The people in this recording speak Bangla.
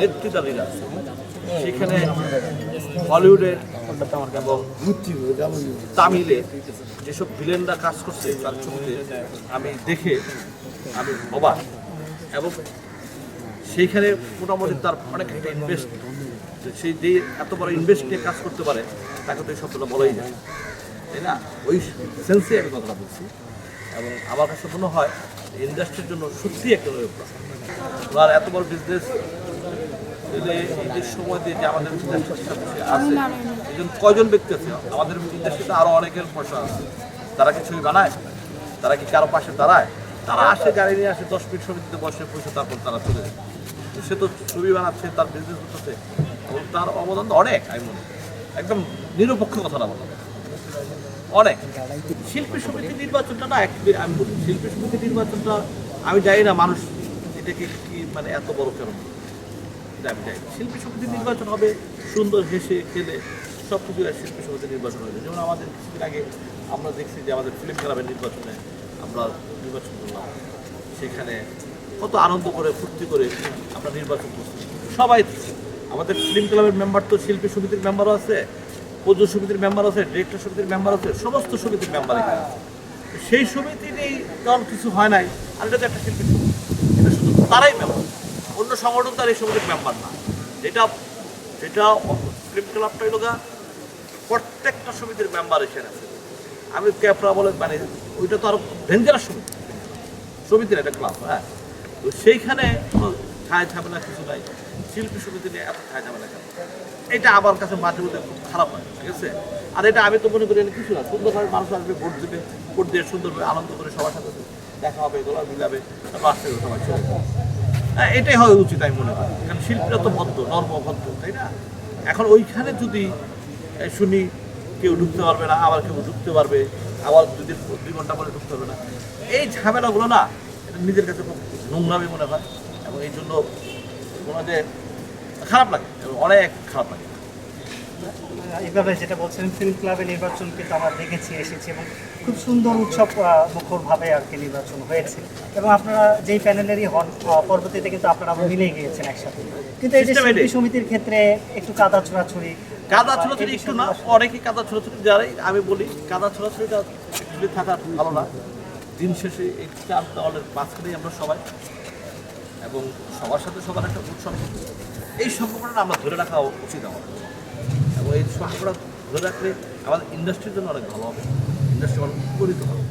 নেতৃত্বাধীরা সেখানে হলিউডের এবং তামিলে যেসব ভিলেনরা কাজ করছে তার ছবিতে আমি দেখে আমি অবাক। এবং সেইখানে মোটামুটি তার অনেক একটা ইনভেস্ট সেই যে এত বড় ইনভেস্ট নিয়ে কাজ করতে পারে, তাকে তো এই শব্দটা বলাই যায়। তাই না? ওই সেন্সে আমি কথাটা বলছি। এবং আমার কাছে মনে হয় ইন্ডাস্ট্রির জন্য সত্যি একটা আর এত বড় বিজনেস যে আমাদের সাথে আছে। একজন কয়জন ব্যক্তি আছে? আমাদের ইন্ডাস্ট্রিতে আরও অনেকের পয়সা আছে। তারা কি ছবি বানায়? তারা কি কারও পাশে দাঁড়ায়? তারা আসে গাড়ি নিয়ে আসে দশ মিনিট সমিতিতে বসে পয়সা তারপর তারা চলে যায়। সে তো ছবি বানাচ্ছে তার বিজনেস করতেছে এবং তার অবদান তো অনেক আমি মনে একদম নিরপেক্ষ কথাটা বলা। অনেক। শিল্পী সমিতি নির্বাচনটা না এক- আমি বলি শিল্পী সমিতি নির্বাচনটা আমি জানি না মানুষ এটাকে কি মানে এত বড় কেন? জানি না। শিল্পী সমিতি নির্বাচন হবে, সুন্দর হেসে খেলে সব কিছু শিল্পী সমিতি নির্বাচন হবে যেমন আমাদের কিছুদিন আগে আমরা দেখছি যে আমাদের ফিল্ম ক্লাবের নির্বাচনে আমরা নির্বাচন করলাম। সেখানে কত আনন্দ করে, ফুর্তি করে আমরা নির্বাচন করছি। সবাই আমাদের ফিল্ম ক্লাবের মেম্বার তো শিল্পী সমিতির মেম্বারও আছে প্রযোজক সমিতির মেম্বার আছে ডিরেক্টর সমিতির মেম্বার আছে, সমস্ত সমিতির মেম্বার এখানে আছে। সেই সমিতি নেই কারণ কিছু হয় নাই। আর এটা তো একটা শিল্পী সমিতি। এটা শুধু তারাই মেম্বার অন্য সংগঠন তার এই সমিতির মেম্বার না। যেটা যেটা ফিল্ম ক্লাবটা হলো প্রত্যেকটা সমিতির মেম্বার এসে আছে আমি ক্যাপরা বলে মানে ওইটা তো আরও ডেঞ্জারাস সমিতি। সমিতির একটা ক্লাব হ্যাঁ। তো সেইখানে ছায় ঝামেলা কিছু নাই। শিল্পী সমিতি নিয়ে এত ছায় ঝামেলা কেন? এটা আমার কাছে মাঝে মধ্যে খুব খারাপ হয়, ঠিক আছে? আর এটা আমি তো মনে করি কিছু না। সুন্দরভাবে মানুষ আসবে, ভোট দেবে, ভোট দিয়ে সুন্দরভাবে আনন্দ করে সবার সাথে দেখা হবে গোলা মিলাবে সবাই। চলে এটাই হওয়া উচিত আমি মনে করি। কারণ শিল্পীরা তো ভদ্র নর্ম ভদ্র, তাই না? এখন ওইখানে যদি শুনি, কেউ ঢুকতে পারবে না, আবার কেউ ঢুকতে পারবে, আবার যদি দুই ঘণ্টা পরে ঢুকতে পারবে না। এই ঝামেলাগুলো না, এটা নিজের কাছে খুব নোংরামি মনে হয়। এবং এই জন্য যে খারাপ লাগে অনেক খারাপ লাগে। এইভাবে যেটা বলছেন ফিল্ম ক্লাবে নির্বাচন কিন্তু আমরা দেখেছি এসেছি এবং খুব সুন্দর উৎসব মুখরভাবে আর কি নির্বাচন হয়েছে। এবং আপনারা যেই প্যানেলেরই হন পরবর্তীতে কিন্তু আপনারা আবার মিলে গিয়েছেন একসাথে। কিন্তু এই যে. শিল্পী সমিতির ক্ষেত্রে একটু কাদা ছোড়াছুড়ি কাদা ছোড়াছুড়ি একটু না অনেকেই কাদা ছোড়াছুড়ি যারাই আমি বলি কাদা ছোড়াছুড়িটা থাকা ভালো না দিন শেষে এই চার দলের মাঝখানেই আমরা সবাই এবং সবার সাথে সবার একটা সম্পর্ক এই সম্পর্কটা আমরা ধরে রাখা উচিত আমাদের। এবং এই সম্পর্কটা ধরে রাখলে আমাদের ইন্ডাস্ট্রির জন্য অনেক ভালো হবে। ইন্ডাস্ট্রি অনেক উপকৃত হবে।